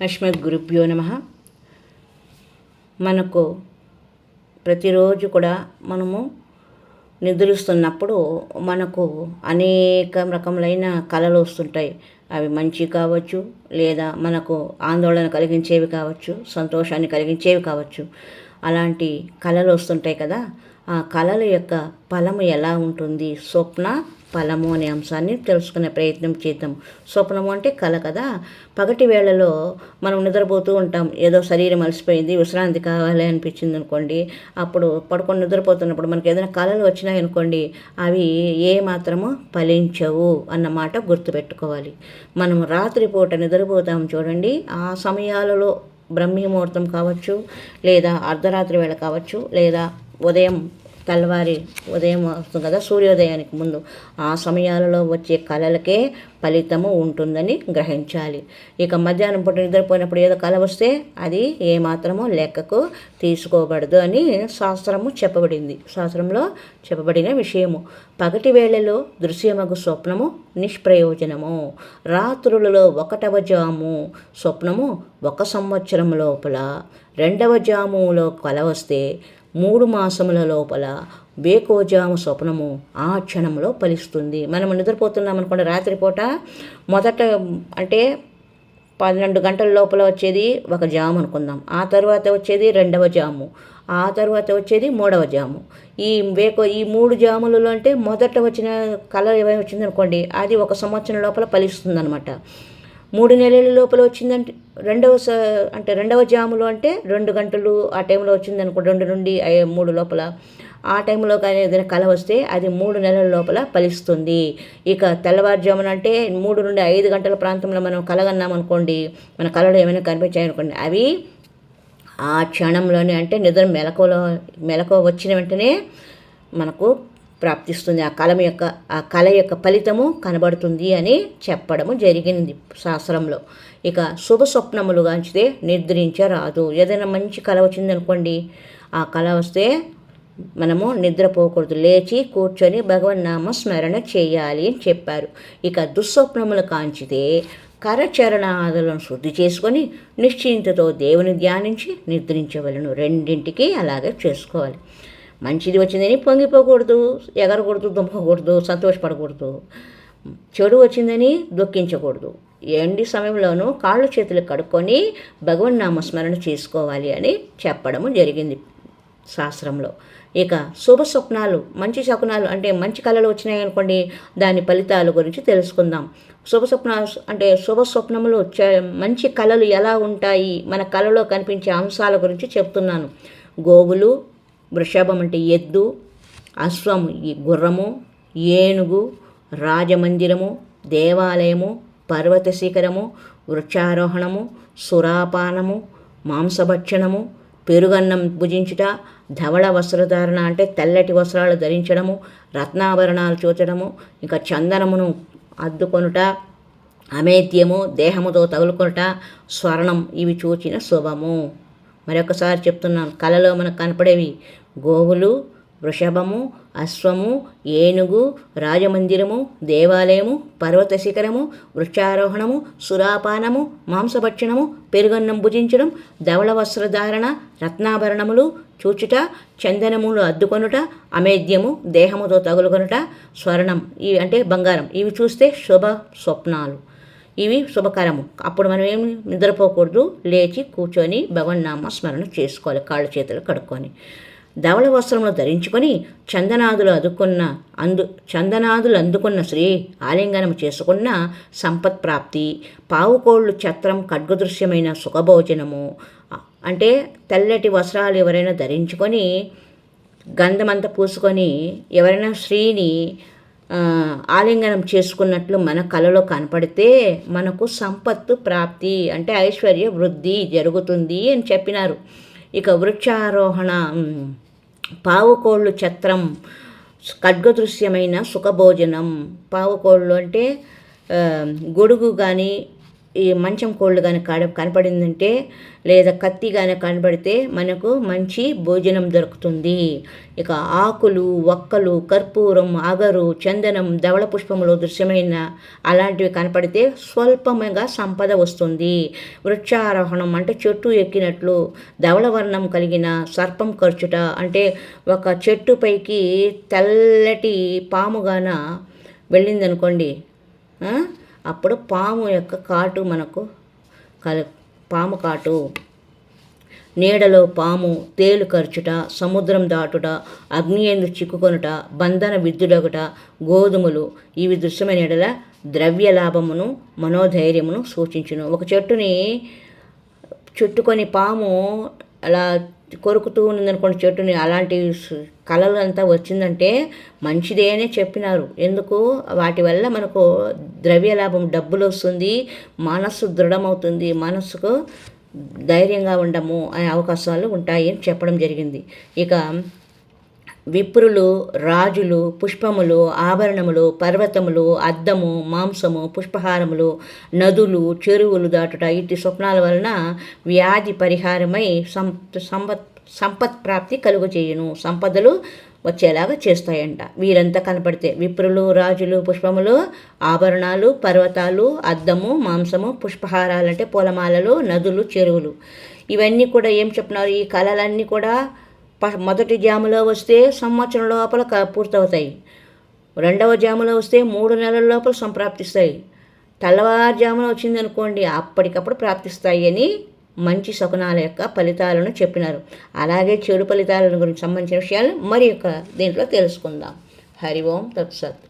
అస్మద్ గురుభ్యో నమ. మనకు ప్రతిరోజు కూడా మనము నిద్రిస్తున్నప్పుడు మనకు అనేక రకములైన కళలు వస్తుంటాయి. అవి మంచి కావచ్చు లేదా మనకు ఆందోళన కలిగించేవి కావచ్చు సంతోషాన్ని కలిగించేవి కావచ్చు. అలాంటి కళలు వస్తుంటాయి కదా. ఆ కళల యొక్క ఫలము ఎలా ఉంటుంది? స్వప్న ఫలము అనే అంశాన్ని తెలుసుకునే ప్రయత్నం చేద్దాం. స్వప్నము అంటే కళ కదా? పగటి వేళలో మనం నిద్రపోతూ ఉంటాం. ఏదో శరీరం అలసిపోయింది విశ్రాంతి కావాలి అనిపించింది అనుకోండి అప్పుడు పడుకొని నిద్రపోతున్నప్పుడు మనకి ఏదైనా కళలు వచ్చినాయి అనుకోండి అవి ఏ మాత్రము ఫలించవు అన్నమాట గుర్తుపెట్టుకోవాలి. మనం రాత్రిపూట నిద్రపోతాం చూడండి ఆ సమయాలలో బ్రహ్మీ ముహూర్తం కావచ్చు లేదా అర్ధరాత్రి వేళ కావచ్చు లేదా ఉదయం తెల్లవారి ఉదయం వస్తుంది కదా సూర్యోదయానికి ముందు. ఆ సమయాలలో వచ్చే కళలకే ఫలితము ఉంటుందని గ్రహించాలి. ఇక మధ్యాహ్నం పూట నిద్రపోయినప్పుడు ఏదో కళ వస్తే అది ఏమాత్రమో లెక్కకు తీసుకోబడదు అని శాస్త్రము చెప్పబడింది. శాస్త్రంలో చెప్పబడిన విషయము. పగటి వేళలో దృశ్యమగు స్వప్నము నిష్ప్రయోజనము. రాత్రులలో ఒకటవ జాము స్వప్నము ఒక సంవత్సరం లోపల రెండవ జాములో కల వస్తే మూడు మాసముల లోపల బేకోజాము స్వప్నము ఆ క్షణంలో ఫలిస్తుంది. మనం నిద్రపోతున్నాం అనుకోండి రాత్రిపూట మొదట అంటే పన్నెండు గంటల లోపల వచ్చేది ఒక జాము అనుకుందాం. ఆ తర్వాత వచ్చేది రెండవ జాము. ఆ తర్వాత వచ్చేది మూడవ జాము. ఈ వేకో ఈ మూడు జాములలో అంటే మొదట వచ్చిన కలర్ ఏమైనా వచ్చింది అనుకోండి అది ఒక సంవత్సరం లోపల ఫలిస్తుంది అనమాట మూడు నెలల లోపల వచ్చిందంటే రెండవ స అంటే రెండవ జాములో అంటే రెండు గంటలు ఆ టైంలో వచ్చింది అనుకో రెండు నుండి మూడు లోపల. ఆ టైంలో కానీ ఏదైనా కళ వస్తే అది మూడు నెలల లోపల ఫలిస్తుంది. ఇక తెల్లవారుజామున అంటే మూడు నుండి ఐదు గంటల ప్రాంతంలో మనం కలగన్నాం అనుకోండి మన కళలు ఏమైనా కనిపించాయి అనుకోండి అవి ఆ క్షణంలోనే అంటే నిద్ర మెలకువలో మెలకువ వచ్చిన వెంటనే మనకు ప్రాప్తిస్తుంది. ఆ కళ యొక్క ఆ కళ యొక్క ఫలితము కనబడుతుంది అని చెప్పడము జరిగింది శాస్త్రంలో. ఇక శుభ స్వప్నములు గాంచితే నిద్రించరాదు. ఏదైనా మంచి కళ వచ్చిందనుకోండి ఆ కళ వస్తే మనము నిద్రపోకూడదు. లేచి కూర్చొని భగవన్నామ స్మరణ చేయాలి అని చెప్పారు. ఇక దుస్వప్నములు కాంచితే కరచరణాదులను శుద్ధి చేసుకొని నిశ్చింతతో దేవుని ధ్యానించి నిద్రించవలను. రెండింటికి అలాగే చేసుకోవాలి. మంచిది వచ్చిందని పొంగిపోకూడదు ఎగరకూడదు దుంపకూడదు సంతోషపడకూడదు. చెడు వచ్చిందని దుఃఖించకూడదు. ఎండి సమయంలోనూ కాళ్ళు చేతులు కడుక్కొని భగవన్ నామస్మరణ చేసుకోవాలి అని చెప్పడము జరిగింది శాస్త్రంలో. ఇక శుభ స్వప్నాలు మంచి శకునాలు అంటే మంచి కళలు వచ్చినాయి అనుకోండి దాని ఫలితాల గురించి తెలుసుకుందాం. శుభ స్వప్న అంటే శుభ స్వప్నములు మంచి కళలు ఎలా ఉంటాయి? మన కళలో కనిపించే అంశాల గురించి చెప్తున్నాను. గోవులు వృషభం అంటే ఎద్దు అశ్వం ఈ గుర్రము ఏనుగు రాజమందిరము దేవాలయము పర్వత శిఖరము వృక్షారోహణము సురాపానము మాంసభక్షణము పెరుగన్నం భుజించుట ధవళ వస్త్రధారణ అంటే తెల్లటి వస్త్రాలు ధరించడము రత్నాభరణాలు చూచడము ఇంకా చందనమును అద్దుకొనుట అమేద్యము దేహముతో తగులుకొనుట స్వర్ణం ఇవి చూచిన శుభము. మరొకసారి చెప్తున్నాను. కళలో మనకు కనపడేవి గోవులు వృషభము అశ్వము ఏనుగు రాజమందిరము దేవాలయము పర్వత శిఖరము వృక్షారోహణము సురాపానము మాంసభక్షణము పెరుగన్నం భుజించడం ధవళ వస్త్రధారణ రత్నాభరణములు చూచుట చందనములు అద్దుకొనుట అమేద్యము దేహముతో తగులుకొనుట స్వర్ణం ఇవి అంటే బంగారం. ఇవి చూస్తే శుభ స్వప్నాలు. ఇవి శుభకరము. అప్పుడు మనం ఏమి నిద్రపోకూడదు? లేచి కూర్చొని భగవన్నామ స్మరణ చేసుకోవాలి కాళ్ళు చేతులు కడుక్కొని. ధవళ వస్త్రములు ధరించుకొని చందనాదులు అదుకున్న అందు చందనాదులు అందుకున్న శ్రీ ఆలింగనం చేసుకున్న సంపత్ ప్రాప్తి పావుకోళ్ళు ఛత్రం ఖడ్గదృశ్యమైన సుఖభోజనము అంటే తెల్లటి వస్త్రాలు ఎవరైనా ధరించుకొని గంధమంతా పూసుకొని ఎవరైనా స్త్రీని ఆలింగనం చేసుకున్నట్లు మన కళలో కనపడితే మనకు సంపత్తు ప్రాప్తి అంటే ఐశ్వర్య వృద్ధి జరుగుతుంది అని చెప్పినారు. ఇక వృక్షారోహణ పావుకోళ్ళు ఛత్రం ఖడ్గదృశ్యమైన సుఖభోజనం పావుకోళ్ళు అంటే గొడుగు కానీ ఈ మంచం కోళ్ళు కానీ కడ కనపడిందంటే లేదా కత్తి కానీ కనబడితే మనకు మంచి భోజనం దొరుకుతుంది. ఇక ఆకులు ఒక్కలు కర్పూరం అగరు చందనం ధవళ పుష్పములు దృశ్యమైన అలాంటివి కనపడితే స్వల్పంగా సంపద వస్తుంది. వృక్షారోహణం అంటే చెట్టు ఎక్కినట్లు ధవళవర్ణం కలిగిన సర్పం ఖర్చుట అంటే ఒక చెట్టు పైకి తెల్లటి పాముగాన వెళ్ళిందనుకోండి అప్పుడు పాము యొక్క కాటు మనకు కల పాము కాటు. నీడలో పాము తేలు ఖర్చుట సముద్రం దాటుట అగ్ని ఎందు చిక్కుకొనుట బంధన విద్యుడగుట గోధుమలు ఇవి దృశ్యమైన నీడల ద్రవ్య లాభమును మనోధైర్యమును సూచించును. ఒక చెట్టుని చుట్టుకొని పాము అలా కొరుకుతూ ఉందనుకోండి చెట్టుని అలాంటి కళలు అంతా వచ్చిందంటే మంచిదే అనే చెప్పినారు. ఎందుకు? వాటి వల్ల మనకు ద్రవ్య లాభం డబ్బులు వస్తుంది మనస్సు దృఢమవుతుంది మనస్సుకు ధైర్యంగా ఉండము అనే అవకాశాలు ఉంటాయి అని చెప్పడం జరిగింది. ఇక విప్రులు రాజులు పుష్పములు ఆభరణములు పర్వతములు అద్దము మాంసము పుష్పహారములు నదులు చెరువులు దాటుట ఇటు స్వప్నాల వలన వ్యాధి పరిహారమై సం సంపత్ సంపత్ ప్రాప్తి కలుగు సంపదలు వచ్చేలాగా చేస్తాయంట. వీరంతా కనపడితే విప్రులు రాజులు పుష్పములు ఆభరణాలు పర్వతాలు అద్దము మాంసము పుష్పహారాలు అంటే పూలమాలలు నదులు చెరువులు. ఇవన్నీ కూడా ఏం చెప్తున్నారు? ఈ కళలన్నీ కూడా మొదటి జాములో వస్తే సంవత్సరం లోపల పూర్తవుతాయి. రెండవ జాములో వస్తే మూడు నెలల లోపల సంప్రాప్తిస్తాయి. తెల్లవారుజామున వచ్చింది అనుకోండి అప్పటికప్పుడు ప్రాప్తిస్తాయి అని మంచి శకునాల యొక్క ఫలితాలను చెప్పినారు. అలాగే చెడు ఫలితాలను గురించి సంబంధించిన విషయాలు మరి యొక్క దీంట్లో తెలుసుకుందాం. హరి ఓం తత్సత్.